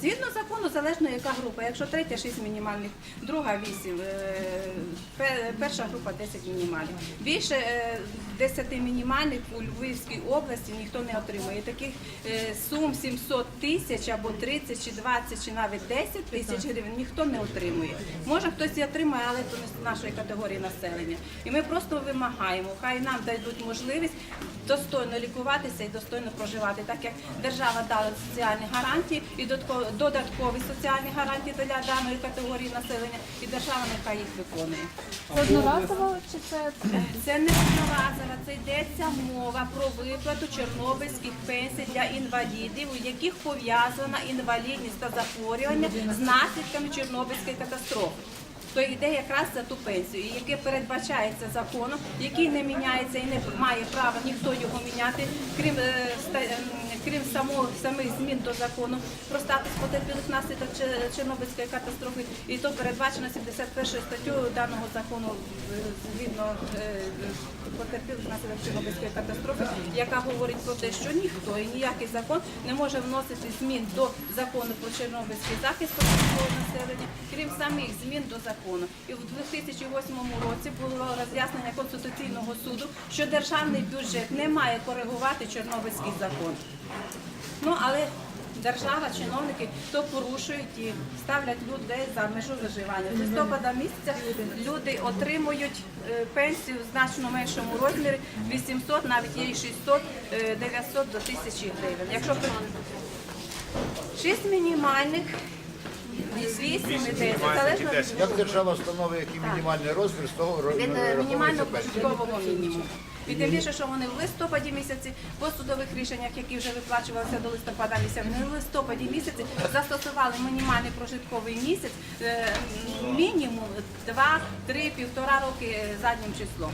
Згідно закону, залежно яка група. Якщо третя 6 мінімальних, друга 8, е, перша група 10 мінімальних. Більше е, 10 мінімальних у Львівській області ніхто не отримує. Таких е, сум 700 тисяч або 30 чи 20 чи навіть 10 тисяч гривень ніхто не отримує. Може хтось і отримає, але то не з нашої категорії населення. І ми просто вимагаємо, хай нам дадуть можливість достойно лікуватися і достойно проживати, так як держава дала соціальні гарантії і додаткові соціальні гарантії для даної категорії населення, і держава нехай їх виконує. Це одноразово чи це Це не одноразово, це йдеться мова про виплату чорнобильських пенсій для інвалідів, у яких пов'язана інвалідність та захворювання з наслідками Чорнобильської катастрофи. То йде якраз за ту пенсію, яке передбачається законом, який не міняється і не має права ніхто його міняти, крім е, крім само, самих змін до закону про статус потерпілих внаслідок Че- Чорнобильської катастрофи. І то передбачено 71 статтю даного закону е, згідно е, потерпілих внаслідок Чорнобильської катастрофи, яка говорить про те, що ніхто і ніякий закон не може вносити змін до закону про Чорнобильський захист населення, крім самих змін до закону. І в 2008 році було роз'яснення Конституційного суду, що державний бюджет не має коригувати Чорнобильський закон. Ну але держава, чиновники то порушують і ставлять людей за межу виживання. З листопада місяця люди отримують е, пенсію в значно меншому розмірі 800, навіть є і 600, е, 900 до 1000 гривень. Якщо 6 мінімальних Як держава встановлює який мінімальний розмір, з того від е, мінімального прожиткового мінімуму. І тим більше, що вони в листопаді місяці по судових рішеннях, які вже виплачувалися до листопада місяця, вони в листопаді місяці застосували мінімальний прожитковий місяць е, мінімум 2, 3, півтора роки заднім числом.